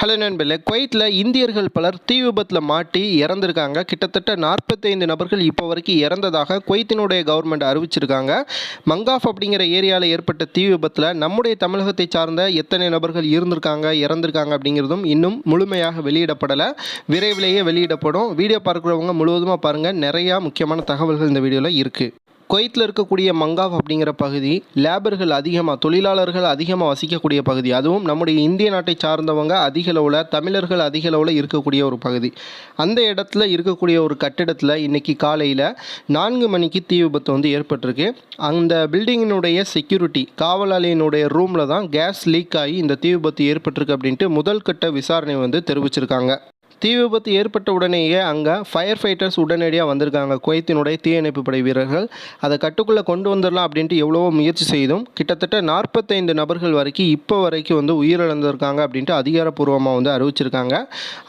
Hello நண்பர்களே குவைத்தில் இந்தியர்கள் பலர் தீ விபத்தில் மாட்டி இறந்திருக்காங்க. கிட்டத்தட்ட நாற்பத்தைந்து நபர்கள் இப்போ வரைக்கும் இறந்ததாக குவைத்தினுடைய கவர்மெண்ட் அறிவிச்சிருக்காங்க. மங்காஃப் அப்படிங்கிற ஏரியாவில் ஏற்பட்ட தீ விபத்தில் நம்முடைய தமிழகத்தை சார்ந்த எத்தனை நபர்கள் இருந்திருக்காங்க இறந்திருக்காங்க அப்படிங்கிறதும் இன்னும் முழுமையாக வெளியிடப்படலை. விரைவிலேயே வெளியிடப்படும். வீடியோ பார்க்குறவங்க முழுவதுமாக பாருங்கள் நிறையா முக்கியமான தகவல்கள் இந்த வீடியோவில் இருக்குது குவைத்தில் இருக்கக்கூடிய மங்காவ் அப்படிங்கிற பகுதி லேபர்கள் அதிகமாக தொழிலாளர்கள் அதிகமாக வசிக்கக்கூடிய பகுதி. அதுவும் நம்முடைய இந்திய நாட்டை சார்ந்தவங்க அதிக அளவில் தமிழர்கள் அதிக அளவில் இருக்கக்கூடிய ஒரு பகுதி. அந்த இடத்துல இருக்கக்கூடிய ஒரு கட்டிடத்தில் இன்றைக்கி காலையில் நான்கு மணிக்கு தீ விபத்து வந்து ஏற்பட்டிருக்கு. அந்த பில்டிங்கினுடைய செக்யூரிட்டி காவலாளியினுடைய ரூமில் தான் கேஸ் லீக் ஆகி இந்த தீ விபத்து ஏற்பட்டிருக்கு அப்படின்ட்டு முதல் கட்ட விசாரணை வந்து தெரிவிச்சிருக்காங்க. தீ விபத்து ஏற்பட்ட உடனேயே அங்கே ஃபயர் ஃபைட்டர்ஸ் உடனடியாக வந்திருக்காங்க. குவைத்தினுடைய தீயணைப்பு படை வீரர்கள். அதை கட்டுக்குள்ளே கொண்டு வந்துடலாம் அப்படின்ட்டு எவ்வளவோ முயற்சி செய்தும் கிட்டத்தட்ட நாற்பத்தைந்து நபர்கள் வரைக்கும் இப்போ வரைக்கும் வந்து உயிரிழந்திருக்காங்க அப்படின்ட்டு அதிகாரப்பூர்வமாக வந்து அறிவிச்சிருக்காங்க.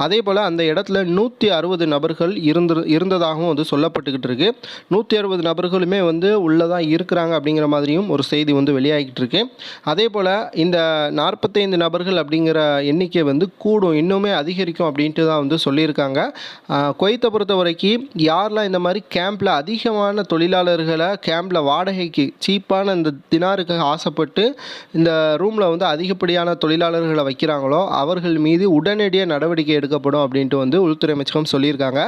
அதே போல் அந்த இடத்துல நூற்றி அறுபது நபர்கள் இருந்து இருந்ததாகவும் வந்து சொல்லப்பட்டுக்கிட்டு இருக்கு. நூற்றி அறுபது நபர்களுமே வந்து உள்ளதான் இருக்கிறாங்க அப்படிங்கிற மாதிரியும் ஒரு செய்தி வந்து வெளியாகிட்டு இருக்கு. அதே போல் இந்த நாற்பத்தைந்து நபர்கள் அப்படிங்கிற எண்ணிக்கை வந்து கூடும் இன்னுமே அதிகரிக்கும் அப்படின்ட்டு தான் வந்து சொல்லியிருக்காங்க. ஆஹ் குவைத்தை பொறுத்த வரைக்கும் யாரெல்லாம் இந்த மாதிரி கேம்பில் அதிகமான தொழிலாளர்களை கேம்பில் வாடகைக்கு சீப்பான இந்த தினாருக்கு ஆசைப்பட்டு இந்த ரூமில் வந்து அதிகப்படியான தொழிலாளர்களை வைக்கிறாங்களோ அவர்கள் மீது உடனடியாக நடவடிக்கை எடுக்கப்படும் அப்படின்ட்டு வந்து உள்துறை அமைச்சகம் சொல்லியிருக்காங்க.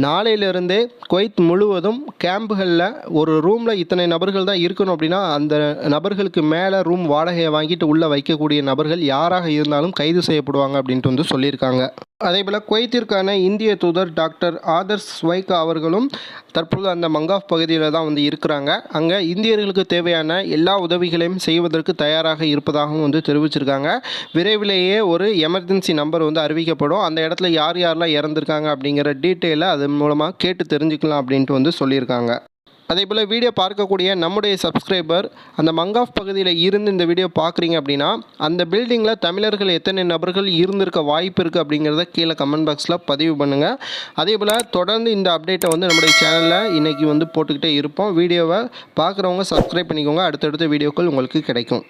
நாளையிலிருந்தே குவைத் முழுவதும் கேம்புகளில் ஒரு ரூமில் இத்தனை நபர்கள் தான் இருக்கணும் அப்படின்னா அந்த நபர்களுக்கு மேலே ரூம் வாடகையை வாங்கிட்டு உள்ளே வைக்கக்கூடிய நபர்கள் யாராக இருந்தாலும் கைது செய்யப்படுவாங்க அப்படின்ட்டு வந்து சொல்லியிருக்காங்க. அதேபோல் குவைத்திற்கான இந்திய தூதர் டாக்டர் ஆதர்ஸ் ஸ்வைகா அவர்களும் தற்பொழுது அந்த மங்காஃப் பகுதியில் தான் வந்து இருக்கிறாங்க. அங்கே இந்தியர்களுக்கு தேவையான எல்லா உதவிகளையும் செய்வதற்கு தயாராக இருப்பதாகவும் வந்து தெரிவிச்சிருக்காங்க. விரைவிலேயே ஒரு எமர்ஜென்சி நம்பர் வந்து அறிவிக்கப்படும். அந்த இடத்துல யார் யாரெல்லாம் இறந்துருக்காங்க அப்படிங்கிற டீட்டெயிலை அது மூலமாக கேட்டு தெரிஞ்சுக்கலாம் அப்படின்ட்டு வந்து சொல்லியிருக்காங்க. அதே போல் வீடியோ பார்க்கக்கூடிய நம்முடைய சப்ஸ்கிரைபர் அந்த மங்காஃப் பகுதியில் இருந்து இந்த வீடியோ பார்க்குறீங்க அப்படின்னா அந்த பில்டிங்கில் தமிழர்கள் எத்தனை நபர்கள் இருந்திருக்க வாய்ப்பு இருக்குது அப்படிங்கிறத கீழே கமெண்ட் பாக்ஸில் பதிவு பண்ணுங்கள் அதே போல் தொடர்ந்து இந்த அப்டேட்டை வந்து நம்முடைய சேனலில் இன்றைக்கி வந்து போட்டுக்கிட்டே இருப்போம். வீடியோவை பார்க்குறவங்க சப்ஸ்கிரைப் பண்ணிக்கோங்க. அடுத்தடுத்த வீடியோக்கள் உங்களுக்கு கிடைக்கும்.